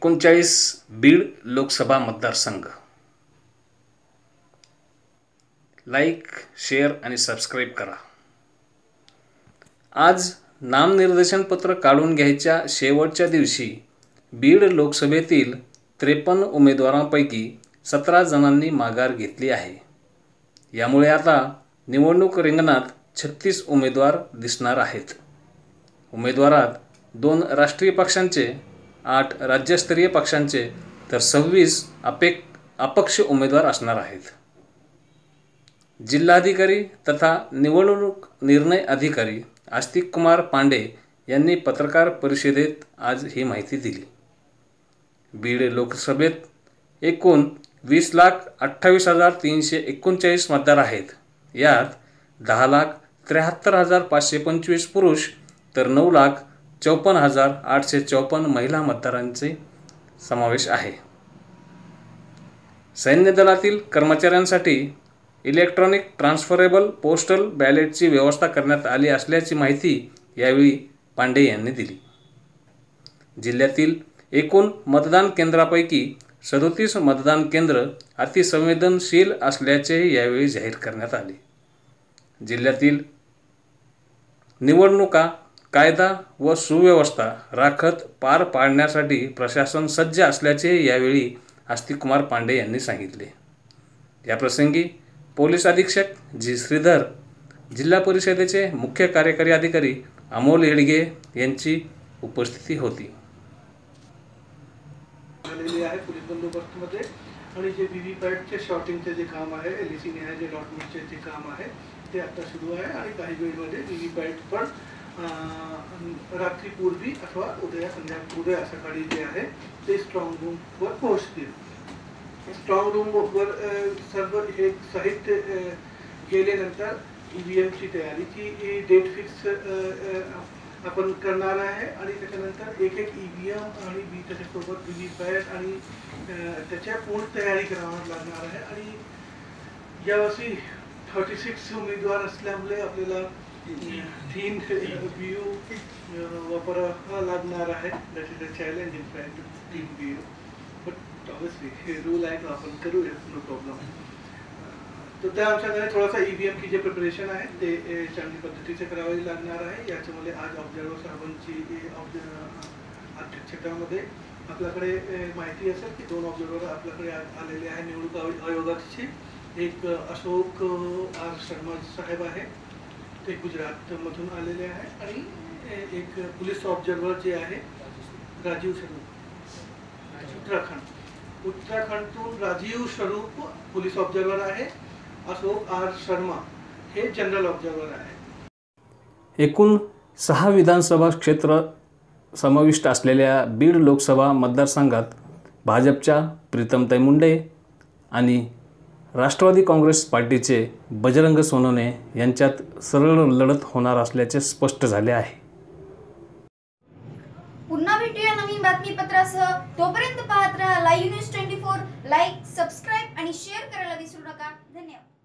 एकोणचाळीस बीड लोकसभा मतदारसंघ. Like share आणि सबस्क्राईब करा. आज नामनिर्देशन पत्र काढून घ्यायच्या शेवटच्या दिवशी बीड लोकसभेतील त्रेपन्न उमेदवारांपैकी सतरा जणांनी माघार घेतली आहे. यामुळे आता निवडणूक रिंगणात छत्तीस उमेदवार दिसणार आहेत. उमेदवारात दोन राष्ट्रीय पक्षांचे आठ राज्यस्तरीय पक्षांचे तर सव्वीस अपेक अपक्ष उमेदवार असणार आहेत. जिल्हाधिकारी तथा निवडणूक निर्णय अधिकारी आस्तिक कुमार पांडे यांनी पत्रकार परिषदेत आज ही माहिती दिली. बीड लोकसभेत एकूण वीस लाख अठ्ठावीस हजार तीनशे एकोणचाळीस मतदार आहेत. यात दहा लाख त्र्याहत्तर हजार पाचशे पंचवीस पुरुष तर नऊ लाख चौपन्न हजार आठशे चौपन्न महिला मतदारांचे समावेश आहे. सैन्य दलातील कर्मचाऱ्यांसाठी इलेक्ट्रॉनिक ट्रान्सफरेबल पोस्टल बॅलेटची व्यवस्था करण्यात आली असल्याची माहिती यावेळी पांडे यांनी दिली. जिल्ह्यातील एकूण मतदान केंद्रापैकी सदोतीस मतदान केंद्र अतिसंवेदनशील असल्याचे यावेळी जाहीर करण्यात आले. जिल्ह्यातील निवडणुका कायदा व सुव्यवस्था राखत पार पाडण्यासाठी प्रशासन सज्ज असल्याचे यावेळी आस्तिकुमार पांडे यांनी सांगितले. याप्रसंगी पोलीस अधीक्षक जी. श्रीधर जिल्हा परिषदेचे मुख्य कार्यकारी अधिकारी अमोल येडगे यांची उपस्थिती होती. आणि जे व्ही व्ही पॅटचे शॉर्टिंगचे जे काम आहे एल ई सी निहाय जे लॉटमेंटचे जे काम आहे ते आता सुरू आहे. आणि काही वेळमध्ये व्ही व्ही पॅट पण रात्रीपूर्वी अथवा उद्या संध्या उद्या सकाळी जे आहे ते स्ट्रॉंग रूमवर पोहोचतील. स्ट्रॉंग रूमवर सर्व हे साहित्य केल्यानंतर गेल्यानंतर ई व्ही एमची तयारीची डेट फिक्स आपण करणार आहे आणि त्याच्यानंतर एक एक ई व्ही एम आणि बी त्याच्यासोबत व्ही व्ही पॅट आणि त्याच्या पूर्ण तयारी करावी लागणार आहे. आणि यावर्षी थर्टी सिक्स उमेदवार असल्यामुळे आपल्याला तीन बी यू वापरावा लागणार आहे. That is a challenge in fact तीन बी ओ बट ऑब्विसली हे रूल आहे आपण करूया. नो प्रॉब्लेम तर त्या अनुषंगाने थोडासा ई व्ही एम की जे प्रिपरेशन आहे ते चांगली पद्धतीचे करावे लागणार आहे. याच्यामुळे आज ऑब्झर्वर साहेबांची अध्यक्षतेमध्ये आपल्याकडे माहिती असेल की दोन ऑब्झर्वर आपल्याकडे आलेले आहे निवडणूक आयोगाची. एक अशोक आर शर्मा साहेब आहे. ते गुजरातमधून आलेले आहे आणि एक पोलीस ऑब्झर्वर जे आहे राजीव शर्मा उत्तराखंड. उत्तराखंडतून राजीव स्वरूप पोलीस ऑब्झर्वर आहे. अशोक आर शर्मा हे जनरल ऑब्झर्वर आहे. एकूण सहा विधानसभा क्षेत्र समाविष्ट असलेल्या बीड लोकसभा मतदारसंघात भाजपच्या प्रीतमताई मुंडे आणि राष्ट्रवादी काँग्रेस पार्टीचे बजरंग सोनवणे यांच्यात सरळ लढत होणार असल्याचे स्पष्ट झाले आहे. पुन्हा भेटूया नवीन बातमीपत्रासह. तोपर्यंत पाहत राहा live news twenty four. Like subscribe आणि शेअर करायला विसरू नका. धन्यवाद.